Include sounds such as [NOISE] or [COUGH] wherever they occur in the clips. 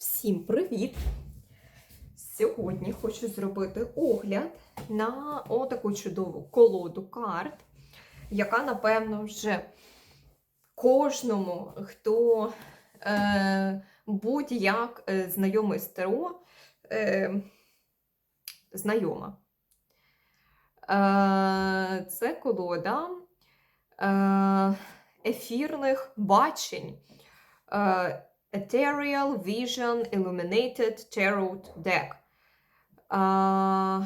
Всім привіт! Сьогодні хочу зробити огляд на отаку чудову колоду карт, яка, напевно, вже кожному, хто е, будь-як е, знайомий з Таро, е, знайома. Е, це колода е, ефірних бачень. Е, Ethereal Vision Illuminated Tarot Deck. А,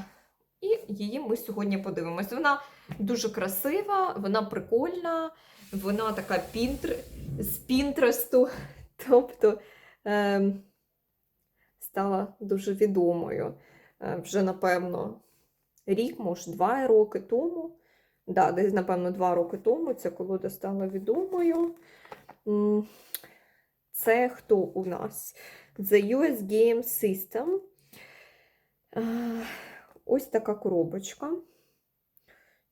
і її ми сьогодні подивимось. Вона дуже красива, вона прикольна, вона така пінтр... з Пінтресту, [LAUGHS] тобто е, стала дуже відомою. Е, вже, напевно, рік, може, два роки тому. Да, десь, напевно, два роки тому ця колода стала відомою. Це хто у нас? The US Game System. Ось така коробочка.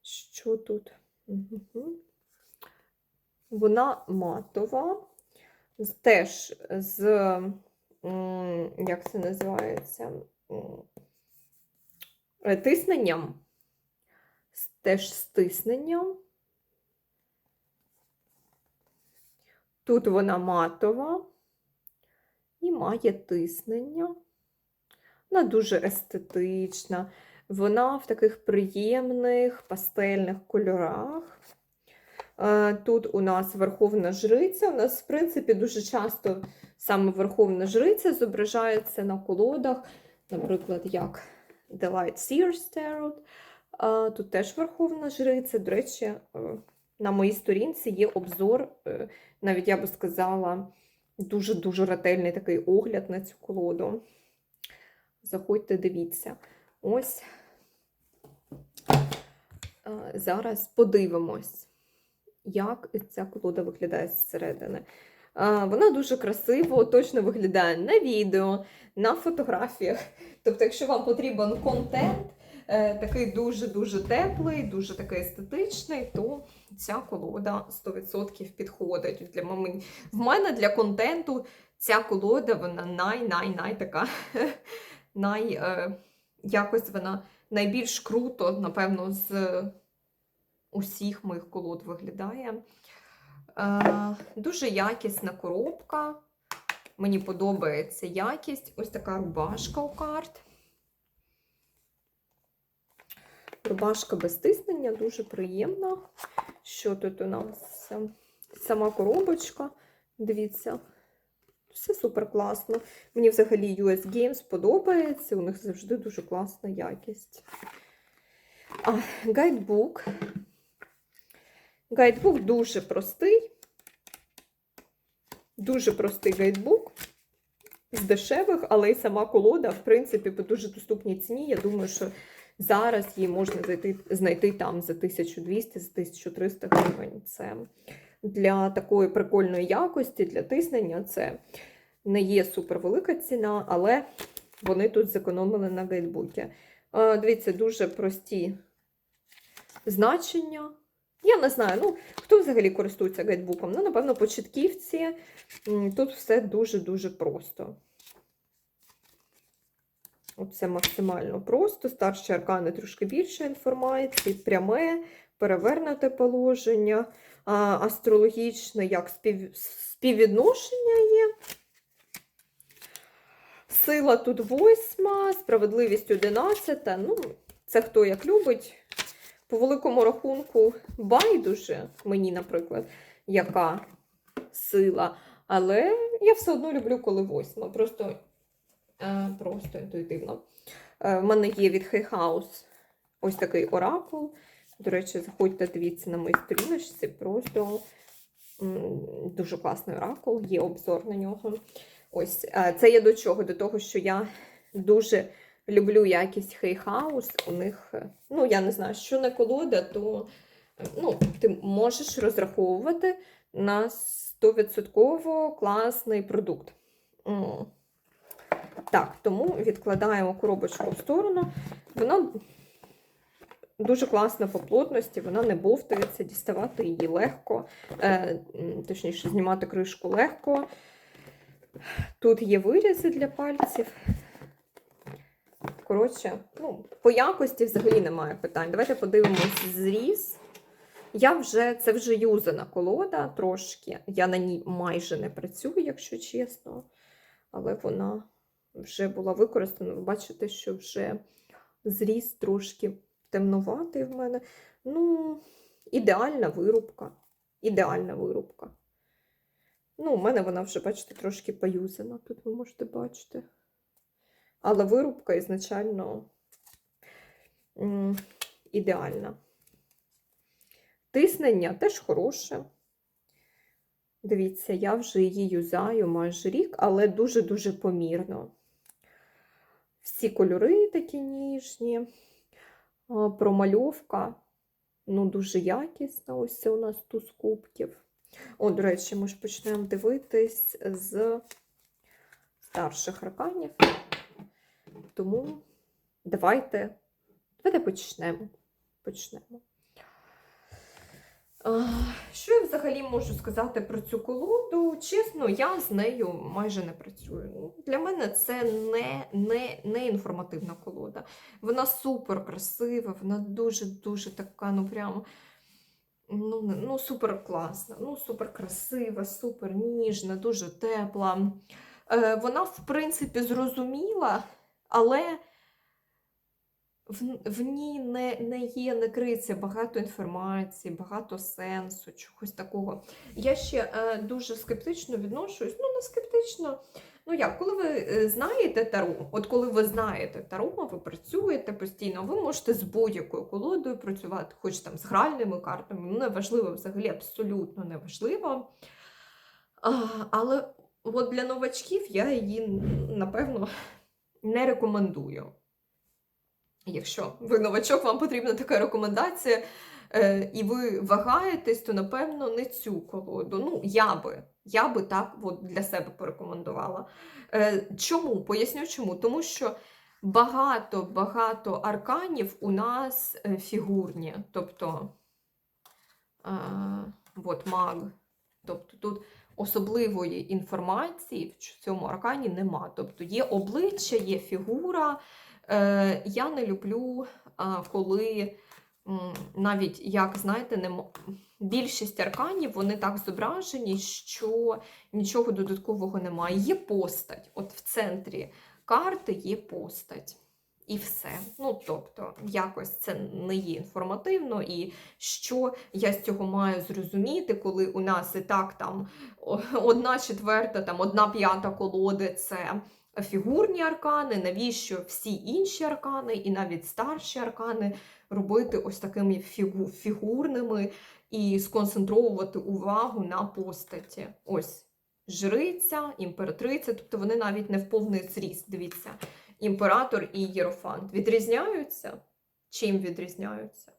Що тут? Вона матова. Теж з, як це називається? Тисненням. Теж з тисненням. Тут вона матова і має тиснення. Вона дуже естетична. Вона в таких приємних пастельних кольорах. Е, Тут у нас Верховна Жриця. У нас, в принципі, дуже часто саме Верховна Жриця зображається на колодах, наприклад, як The Light Seers Tarot. Е, Тут теж Верховна Жриця. До речі, е, на моїй сторінці є обзор, е, навіть я би сказала, дуже-дуже ретельний такий огляд на цю колоду. Заходьте, дивіться. Ось зараз подивимось, як ця колода виглядає зсередини. Вона дуже красиво, точно виглядає на відео, на фотографіях. Тобто, якщо вам потрібен контент, такий дуже-дуже теплий, дуже такий естетичний, то ця колода 100% підходить. Для мене. В мене для контенту ця колода, вона най-най-най така, [LAUGHS] най, е, якось вона найбільш круто, напевно, з усіх моїх колод виглядає. Е, дуже якісна коробка. Мені подобається якість. Ось така рубашка у карт. Рубашка без тиснення, дуже приємна. Що тут у нас? Сама коробочка. Дивіться, все супер класно. Мені взагалі US Games подобається, у них завжди дуже класна якість. А, гайдбук. Гайдбук дуже простий. Дуже простий гайдбук. З дешевих, але й сама колода, в принципі, по дуже доступній ціні. Я думаю, що зараз її можна зайти, знайти там за 1200, за 1300 гривень. Це для такої прикольної якості, для тиснення, це не є супервелика ціна, але вони тут зекономили на гайдбуці. Е, Дивіться, дуже прості значення. Я не знаю, ну, хто взагалі користується гайдбуком? Ну, напевно, початківці. Тут все дуже-дуже просто. Оце максимально просто. Старші аркани трошки більше інформації, пряме, перевернуте положення, астрологічне, як спів... співвідношення є. Сила тут восьма, справедливість одинадцята. Ну, це хто як любить. По великому рахунку, байдуже мені, наприклад, яка сила. Але я все одно люблю, коли восьма. Просто, просто інтуїтивно. Е, в мене є від Hay House ось такий оракул. До речі, заходьте, дивіться на моїй сторіночці. Просто дуже класний оракул, є обзор на нього. Ось е, це є до чого? До того, що я дуже люблю якість Hay House. У них, е, ну я не знаю, що не колода, то е, ну, ти можеш розраховувати на 100% класний продукт. Так, тому відкладаємо коробочку в сторону. Вона дуже класна по плотності, вона не бовтається, діставати її легко, е, точніше, знімати кришку легко. Тут є вирізи для пальців. Коротше, ну, по якості взагалі немає питань. Давайте подивимось зріз. Я вже, це вже юзана колода трошки. Я на ній майже не працюю, якщо чесно. Але вона вже була використана. Ви бачите, що вже зріз трошки темнуватий в мене. Ну, ідеальна вирубка. Ідеальна вирубка. Ну, у мене вона вже, бачите, трошки поюзана. Тут ви можете бачити. Але вирубка ізначально ідеальна. Тиснення теж хороше. Дивіться, я вже її юзаю майже рік, але дуже-дуже помірно. Всі кольори такі ніжні. Промальовка ну, дуже якісна. Ось це у нас туз кубків. О, до речі, ми ж почнемо дивитись з старших арканів. Тому давайте, давайте почнемо. почнемо. Що я взагалі можу сказати про цю колоду? Чесно, я з нею майже не працюю. Ну, Для мене це не, не, не інформативна колода. Вона супер красива, вона дуже-дуже така, ну прямо ну, ну, супер класна, ну, супер красива, супер ніжна, дуже тепла. Е, вона, в принципі, зрозуміла, але в, в ній не, не є, не криється багато інформації, багато сенсу, чогось такого. Я ще е, дуже скептично відношусь, ну, не скептично. Ну як, коли ви е, знаєте таро, от коли ви знаєте таро, ви працюєте постійно, ви можете з будь-якою колодою працювати, хоч там з гральними картами, ну неважливо, взагалі абсолютно неважливо. А, але от для новачків я її, напевно, не рекомендую. Якщо ви новачок, вам потрібна така рекомендація, е, і ви вагаєтесь, то напевно не цю колоду. Ну, я би, я би так от для себе порекомендувала. Е, чому? Поясню чому. Тому що багато-багато арканів у нас е, фігурні. Тобто, е, от маг. Тобто тут особливої інформації в цьому аркані нема. Тобто є обличчя, є фігура. Е, я не люблю, коли навіть, як знаєте, не більшість арканів вони так зображені, що нічого додаткового немає. Є постать. От в центрі карти є постать. І все. Ну, тобто, якось це не є інформативно, і що я з цього маю зрозуміти, коли у нас і так там одна четверта, там одна п'ята колоди це фігурні аркани, навіщо всі інші аркани, і навіть старші аркани робити ось такими фігу, фігурними і сконцентровувати увагу на постаті. Ось жриця, імператриця, тобто вони навіть не в повний зріст. Дивіться, імператор і єрофант відрізняються? Чим відрізняються?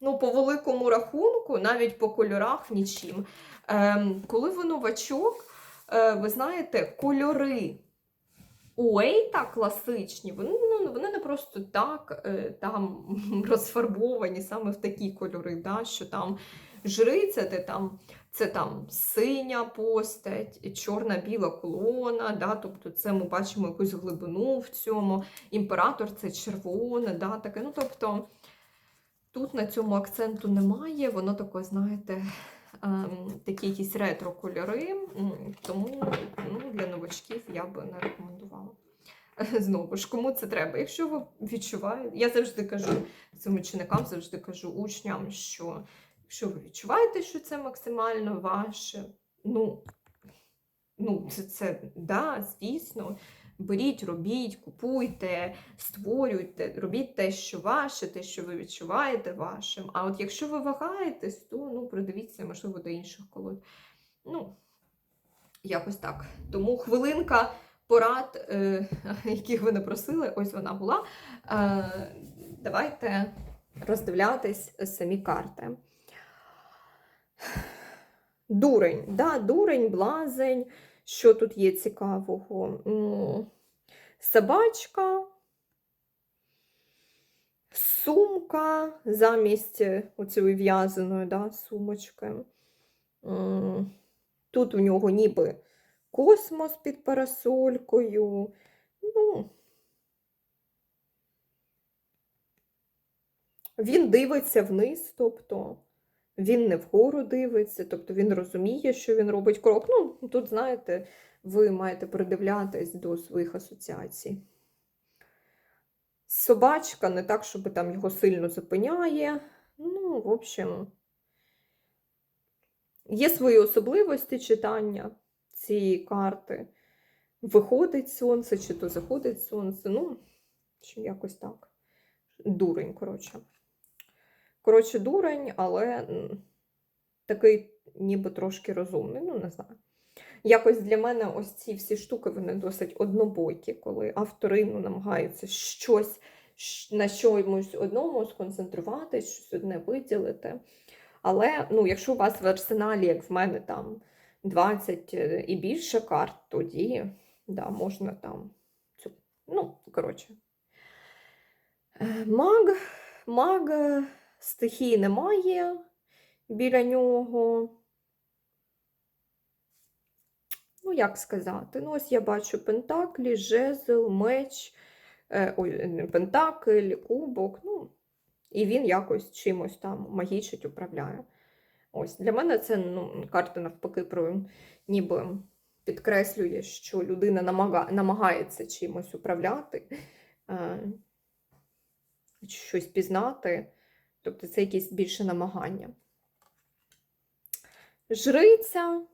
Ну, по великому рахунку, навіть по кольорах нічим. Ем, коли ви новачок, ви знаєте, кольори у Ейта класичні, вони, ну, вони не просто так е, там [LAUGHS] розфарбовані саме в такі кольори, да, що там жриця, де там це там синя постать, чорна-біла колона, да, тобто це ми бачимо якусь глибину в цьому. Імператор це червоне, да, таке. Ну, тобто тут на цьому акценту немає, воно таке, знаєте, такі якісь ретро-кольори, тому ну, для новачків я би не рекомендувала. [LAUGHS] Знову ж, кому це треба? Якщо ви відчуваєте, я завжди кажу цим ученикам, завжди кажу учням, що якщо ви відчуваєте, що це максимально ваше, ну, ну це, це да, звісно. Беріть, робіть, купуйте, створюйте, робіть те, що ваше, те, що ви відчуваєте вашим. А от якщо ви вагаєтесь, то ну, придивіться, можливо, до інших колод. Ну, якось так. Тому хвилинка порад, е, [LAUGHS] яких ви не просили, ось вона була. Е, давайте роздивлятись самі карти. Дурень, да, дурень, блазень. Що тут є цікавого? Собачка, сумка замість оцієї в'язаної да, сумочки. Тут у нього ніби космос під парасолькою. Ну, він дивиться вниз, тобто він не вгору дивиться, тобто він розуміє, що він робить крок. Ну, тут, знаєте, ви маєте придивлятись до своїх асоціацій. Собачка не так, щоб там його сильно зупиняє. Ну, в общем, є свої особливості читання цієї карти. Виходить сонце, чи то заходить сонце. Ну, чи якось так. Дурень, коротше. Коротше, дурень, але такий ніби трошки розумний, ну, не знаю. Якось для мене ось ці всі штуки вони досить однобокі, коли автори ну, намагаються щось на чомусь одному сконцентруватись, щось одне виділити. Але ну, якщо у вас в арсеналі, як в мене, там 20 і більше карт, тоді да, можна там. Цю... Ну, коротше. Е, Маг, маг стихії немає біля нього. Ну, як сказати? Ну, ось я бачу пентаклі, жезл, меч, е, ой, пентакль, кубок. Ну, і він якось чимось там магічить, управляє. Ось для мене це ну, карта навпаки про ніби підкреслює, що людина намага, намагається чимось управляти, е, щось пізнати. Тобто це якісь більше намагання. Жриця.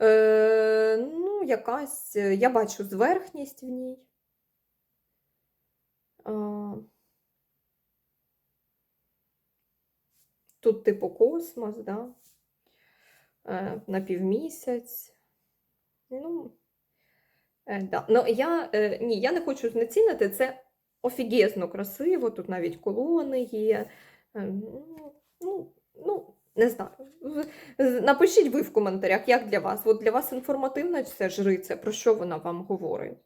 Е, ну, якась, е, я бачу зверхність в ній. Е, тут типу космос, да? е, на півмісяць. Ну, е, да. ну я, е, ні, я не хочу знецінити, це офігезно красиво, тут навіть колони є. Е, ну, ну, не знаю. Напишіть ви в коментарях, як для вас. От для вас інформативна ця жриця, про що вона вам говорить?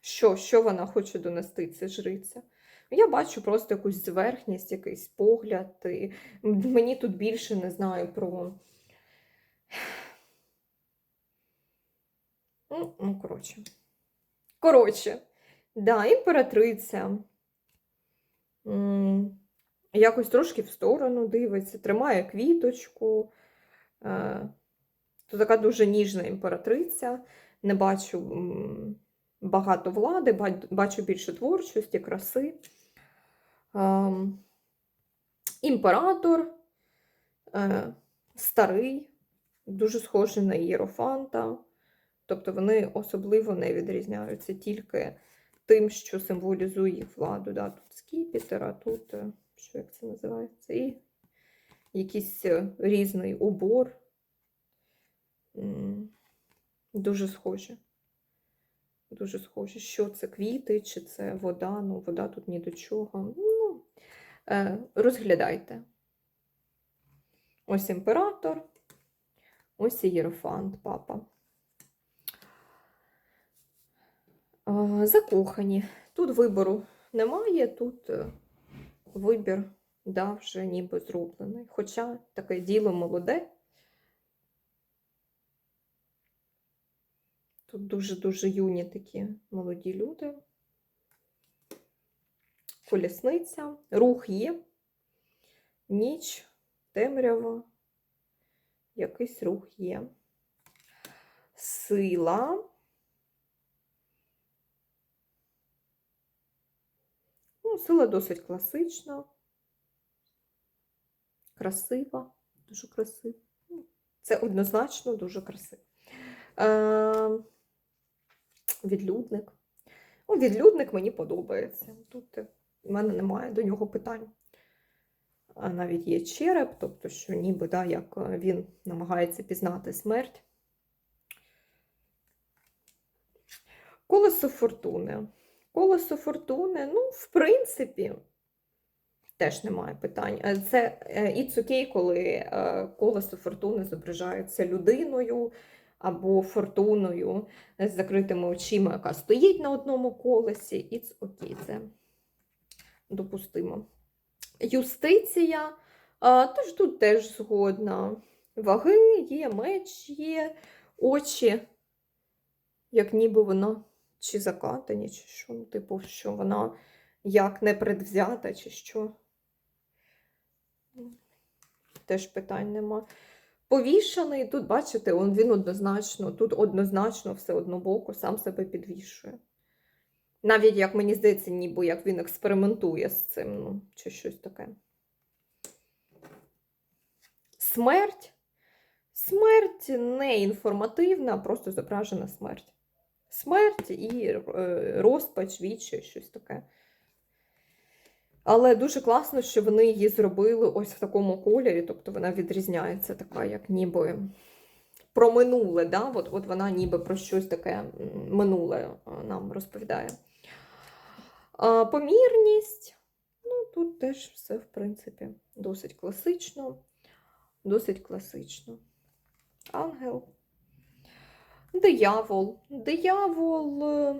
Що, що вона хоче донести, ця жриця? Я бачу просто якусь зверхність, якийсь погляд. І мені тут більше не знаю про. Ну, ну коротше. Коротше, да, імператриця. Якось трошки в сторону дивиться, тримає квіточку. Е, То така дуже ніжна імператриця. Не бачу багато влади, бачу більше творчості, краси. Ем, Імператор е, старий, дуже схожий на Єрофанта. Тобто вони особливо не відрізняються тільки тим, що символізує їх владу. Да? Тут скіпітер, а тут, е, що як це називається, і якийсь е, різний убор. Дуже схожі. Дуже схожі. Що це квіти, чи це вода? Ну, вода тут ні до чого. Ну, е, розглядайте. Ось імператор, ось і Єрофант, папа. А, Закохані. Тут вибору немає, тут е, вибір да, вже ніби зроблений. Хоча таке діло молоде. Тут дуже-дуже юні такі молоді люди. Колісниця, рух є, ніч, темрява, якийсь рух є. Сила. Ну, сила досить класична, красива, дуже красива. Це однозначно дуже красиво. Е, відлюдник. Ну, відлюдник мені подобається. Тут в мене немає до нього питань. А навіть є череп, тобто, що ніби да, як е, він намагається пізнати смерть. Колесо фортуни. Колесо фортуни, ну, в принципі, теж немає питань. Е, Це окей, коли е, колесо фортуни зображається людиною або фортуною з закритими очима, яка стоїть на одному колесі. It's окей, це допустимо. Юстиція, тож тут теж згодна. ваги, є меч, є очі, як ніби вона чи закатані, чи що, ну, типу, що вона як не предвзята, чи що. Теж питань нема. Повішаний, тут, бачите, он, він однозначно, тут однозначно все однобоко сам себе підвішує. Навіть, як мені здається, ніби як він експериментує з цим, ну, чи щось таке. Смерть. Смерть не інформативна, просто зображена смерть. Смерть і е, розпач, вічі, щось таке. Але дуже класно, що вони її зробили ось в такому кольорі, тобто вона відрізняється така, як ніби про минуле. Да? От, от вона ніби про щось таке минуле нам розповідає. А, помірність. Ну, тут теж все, в принципі, досить класично. Досить класично. Ангел. Диявол. Диявол. е,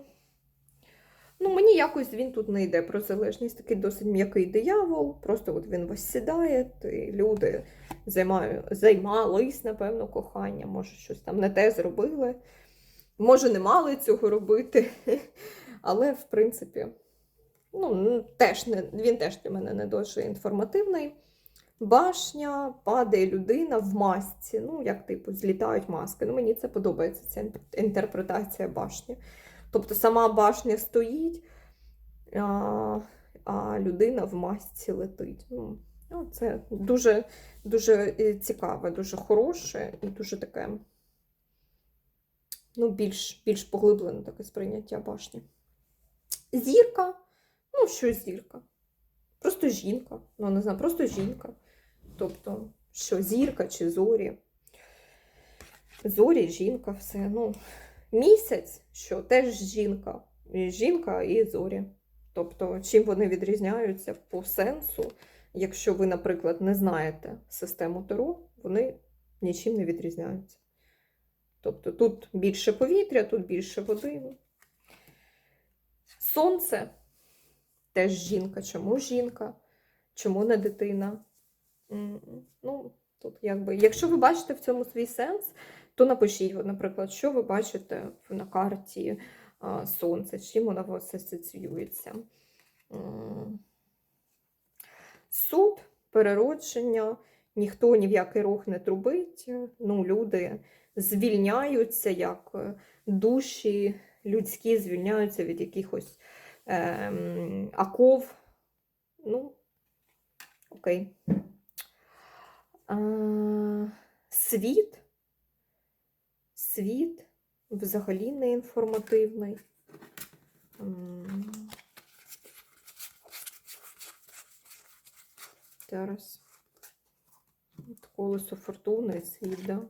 Ну, мені якось він тут не йде про залежність. Такий досить м'який диявол. Просто от він вас сідає, і люди займаю, займались, напевно, коханням, може, щось там не те зробили. Може, не мали цього робити. [LAUGHS] Але, в принципі, ну, теж не, він теж для мене не дуже інформативний. Башня, падає людина в масці. Ну, як типу, злітають маски. Ну, мені це подобається, ця інтерпретація башні. Тобто сама башня стоїть, а, а людина в масці летить. Ну, ну, це дуже, дуже е, цікаве, дуже хороше і дуже таке ну, більш, більш поглиблене таке сприйняття башні. Зірка. Ну, що зірка? Просто жінка. Ну, не знаю, просто жінка. Тобто, що зірка чи зорі. Зорі, жінка, все. Ну, місяць, що теж жінка. Жінка і зорі. Тобто, чим вони відрізняються по сенсу, якщо ви, наприклад, не знаєте систему Таро, вони нічим не відрізняються. Тобто тут більше повітря, тут більше води. Сонце теж жінка. Чому жінка? Чому не дитина? Ну, тут якби, якщо ви бачите в цьому свій сенс, то напишіть, наприклад, що ви бачите на карті а, сонця, з чим вона у вас асоціюється. Суд, переродження, ніхто ні в який рух не трубить. Ну, люди звільняються, як е, душі людські звільняються від якихось ем, аков. Ну, окей. Світ. Світ взагалі не інформативний. Зараз. Колесо фортуни, світ, да?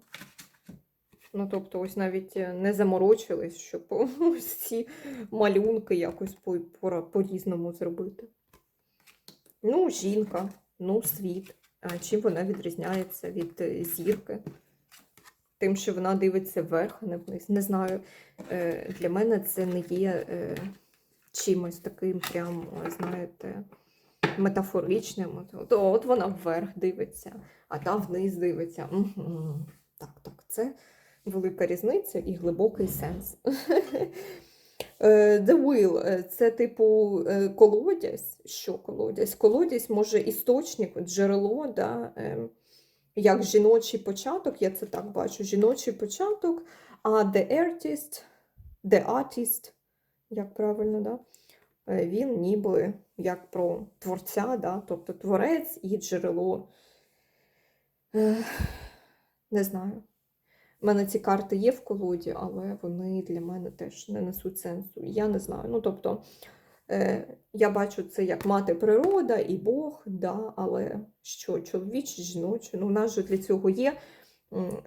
Ну, тобто, ось навіть е, не заморочились, щоб [LAUGHS] ось ці малюнки якось по-різному зробити. Ну, жінка, ну, світ. А чим вона відрізняється від е, зірки? Тим, що вона дивиться вверх, а не вниз. Не знаю. Е, Для мене це не є е, чимось таким, прям, е, знаєте, метафоричним. От, от, вона вверх дивиться, а та вниз дивиться. Так, так, це велика різниця і глибокий сенс. [LAUGHS] Е, The Will е, це типу е, колодязь. Що колодязь? Колодязь може істочник, джерело, да, е, як жіночий початок, я це так бачу, жіночий початок, а the artist, the artist, як правильно, да? він ніби як про творця, да? тобто творець і джерело. Не знаю. У мене ці карти є в колоді, але вони для мене теж не несуть сенсу. Я не знаю. Ну, тобто, е, я бачу це як мати природа і Бог, да, але що, чоловіче, жіноче, ну, в нас же для цього є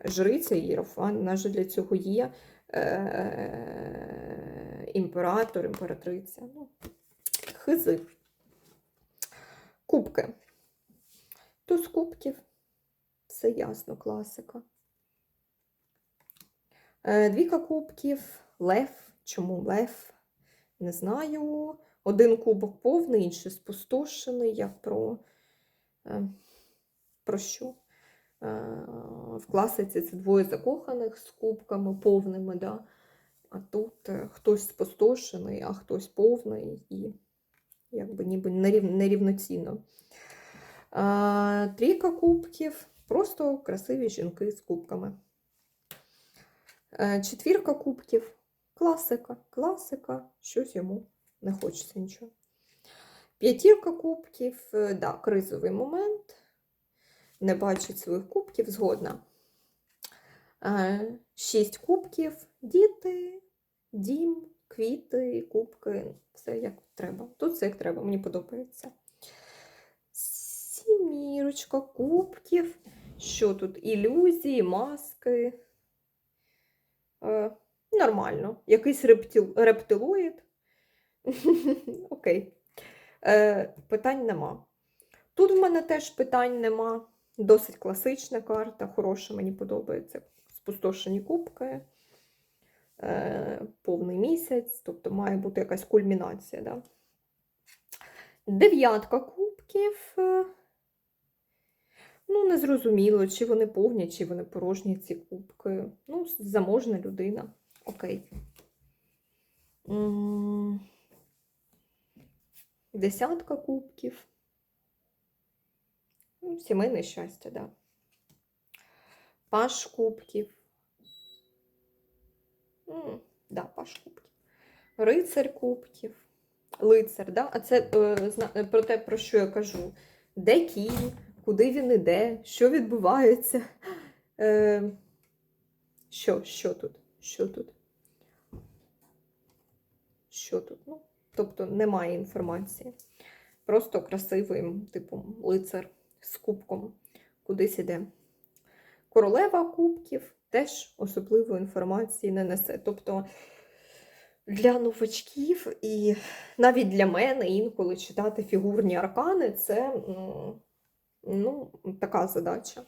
жриця Єрофан, в нас же для цього є е, імператор, імператриця. Ну, хизи. Кубки. Туз кубків. Все ясно, класика. Е, Двійка кубків, лев. Чому лев? Не знаю. Один кубок повний, інший спустошений. Як про, е, про що? В класиці це двоє закоханих з кубками повними, да? а тут е, хтось спустошений, а хтось повний і якби ніби нерівноцінно. Трійка кубків просто красиві жінки з кубками. Е, Четвірка кубків класика, класика, щось йому не хочеться нічого. П'ятірка кубків, е, да, кризовий момент. Не бачить своїх кубків, згодна. Е, Шість кубків, діти, дім, квіти, кубки, все як треба. Тут все як треба, мені подобається. Сімірочка кубків. Що тут? Ілюзії, маски. Е, нормально. Якийсь рептил, рептилоїд. [LAUGHS] Окей. Е, питань нема. Тут в мене теж питань нема. Досить класична карта, хороша, мені подобається. Спустошені кубки, е, повний місяць, тобто має бути якась кульмінація. Да? Дев'ятка кубків. Ну, не зрозуміло, чи вони повні, чи вони порожні, ці кубки. Ну, заможна людина. Окей. Десятка кубків. Ну, Сімейне щастя, да. Паш кубків. М, Да, паш кубків. Рицар кубків. Лицар, да? А це е, про те, про що я кажу. Де кінь, куди він іде, що відбувається. Е, що, що тут? Що тут? Що тут? Ну, тобто немає інформації. Просто красивий, типу, лицар з кубком кудись іде. Королева кубків теж особливої інформації не несе. Тобто для новачків і навіть для мене інколи читати фігурні аркани це м, ну, така задача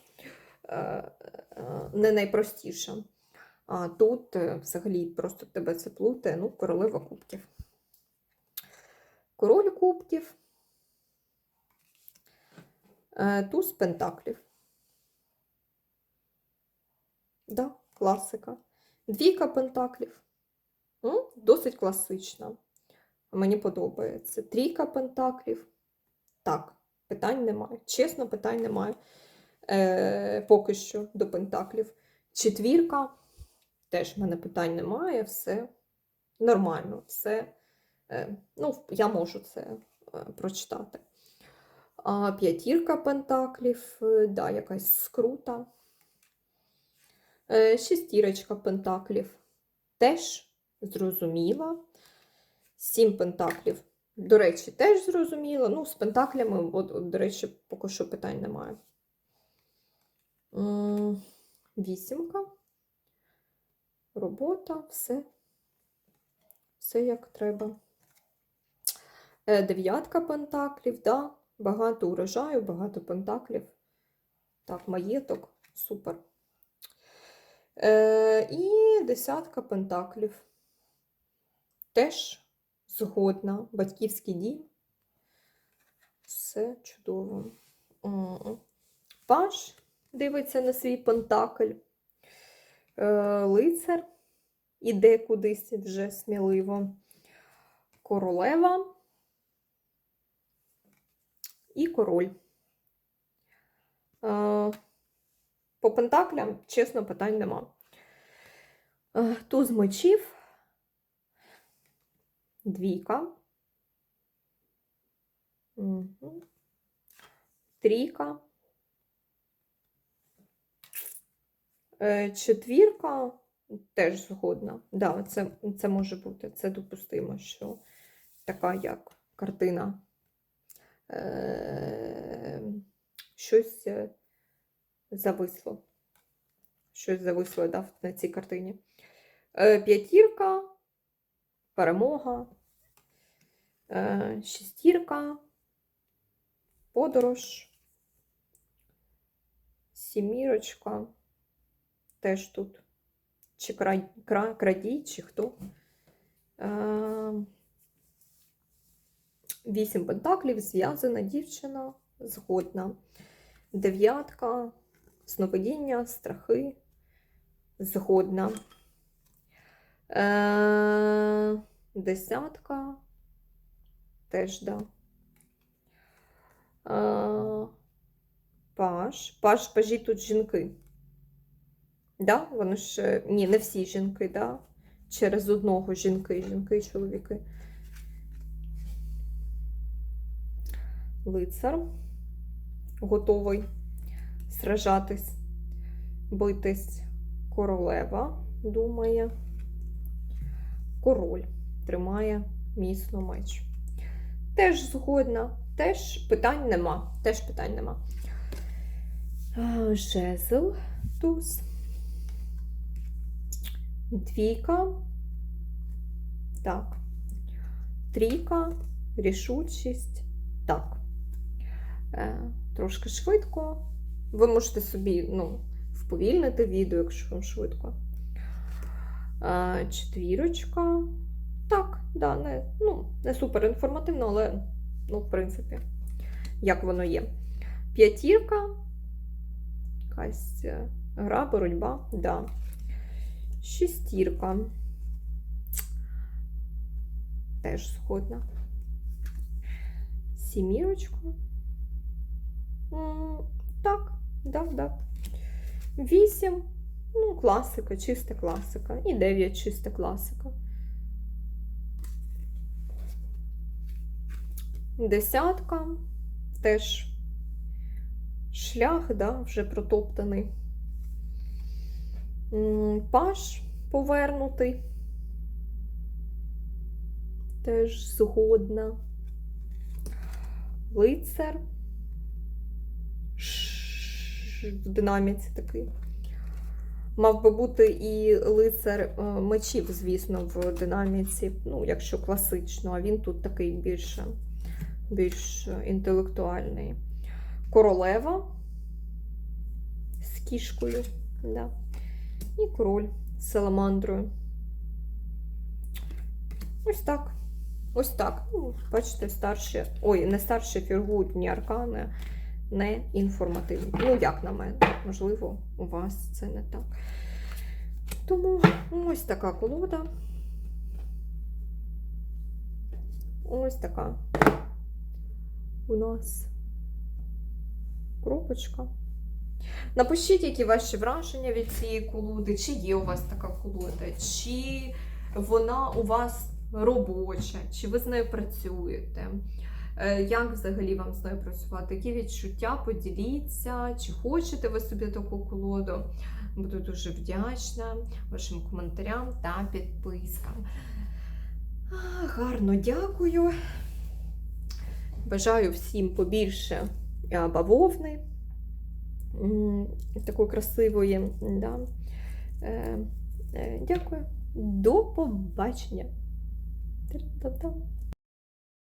е, е, не найпростіша. А тут е, взагалі просто тебе це плутає, ну, королева кубків. Король кубків. Туз пентаклів. Да, класика. Двійка пентаклів. М, Досить класична. Мені подобається. Трійка пентаклів. Так, питань немає. Чесно, питань немає. Е, поки що до пентаклів. Четвірка. Теж в мене питань немає. Все нормально. Все. Е, ну, я можу це е, прочитати. А п'ятірка пентаклів, е, да, якась скрута. Е, Шестірочка пентаклів теж зрозуміла. Сім пентаклів, до речі, теж зрозуміла. Ну, з пентаклями, от, от, до речі, поки що питань немає. Вісімка. Робота, все. Все як треба. Е, Дев'ятка пентаклів, да. Багато урожаю, багато пентаклів. Так, маєток, супер. Е, і десятка пентаклів. Теж згодна. Батьківський дім. Все чудово. Паш дивиться на свій пентакль. Е, лицар іде кудись вже сміливо. Королева і король. Е, По пентаклям, чесно, питань нема. Е, Туз мечів, двійка, трійка, Е, четвірка теж згодна. Да, це, це може бути, це допустимо, що така як картина. Е, щось е, зависло. Щось зависло да, на цій картині. П'ятірка, перемога, е, шестірка, подорож, сімірочка, теж тут. Чи крадій, чи хто. Е, Вісім пентаклів, зв'язана дівчина, згодна. Дев'ятка, сновидіння, страхи. Згодна. Е, десятка. Теж, да. Е, паш. Паш, пажі тут жінки. Да? Вони ж. е, Ні, не всі жінки, да? Через одного жінки, жінки і чоловіки. Лицар. Готовий сражатись, битись. Королева думає. Король тримає міцно меч. Теж згодна, теж питань нема. Теж питань нема. Жезл туз. Двійка. Так. Трійка, рішучість. Так. Е, трошки швидко. Ви можете собі, ну, вповільнити відео, якщо вам швидко. Е, четвірочка. Так, да, не, ну, не супер інформативно, але, ну, в принципі, як воно є. П'ятірка. Якась е, гра, боротьба, да. Шестірка. Теж згодна. Сімірочка. Так, да, да. Вісім. Ну, класика, чиста класика. І дев'ять чиста класика. Десятка. Теж шлях, да, вже протоптаний. Паш повернутий. Теж згодна. Лицар. В динаміці такий. Мав би бути і лицар е, мечів, звісно, в динаміці, ну, якщо класично, а він тут такий більш, більш інтелектуальний. Королева з кішкою, да. і король з саламандрою. Ось так. Ось так. Ну, бачите, старші, ой, не старші фігурні аркани, не інформативні. Ну, як на мене, можливо, у вас це не так. Тому ось така колода. Ось така у нас кропочка. Напишіть, які ваші враження від цієї колоди, чи є у вас така колода, чи вона у вас робоча, чи ви з нею працюєте. Е, Як взагалі вам з нею працювати? Які відчуття? Поділіться, чи хочете ви собі таку колоду? Буду дуже вдячна вашим коментарям та підпискам. Гарно дякую. Бажаю всім побільше бавовни. М, Такої красивої. Да. Е, е, Дякую. До побачення.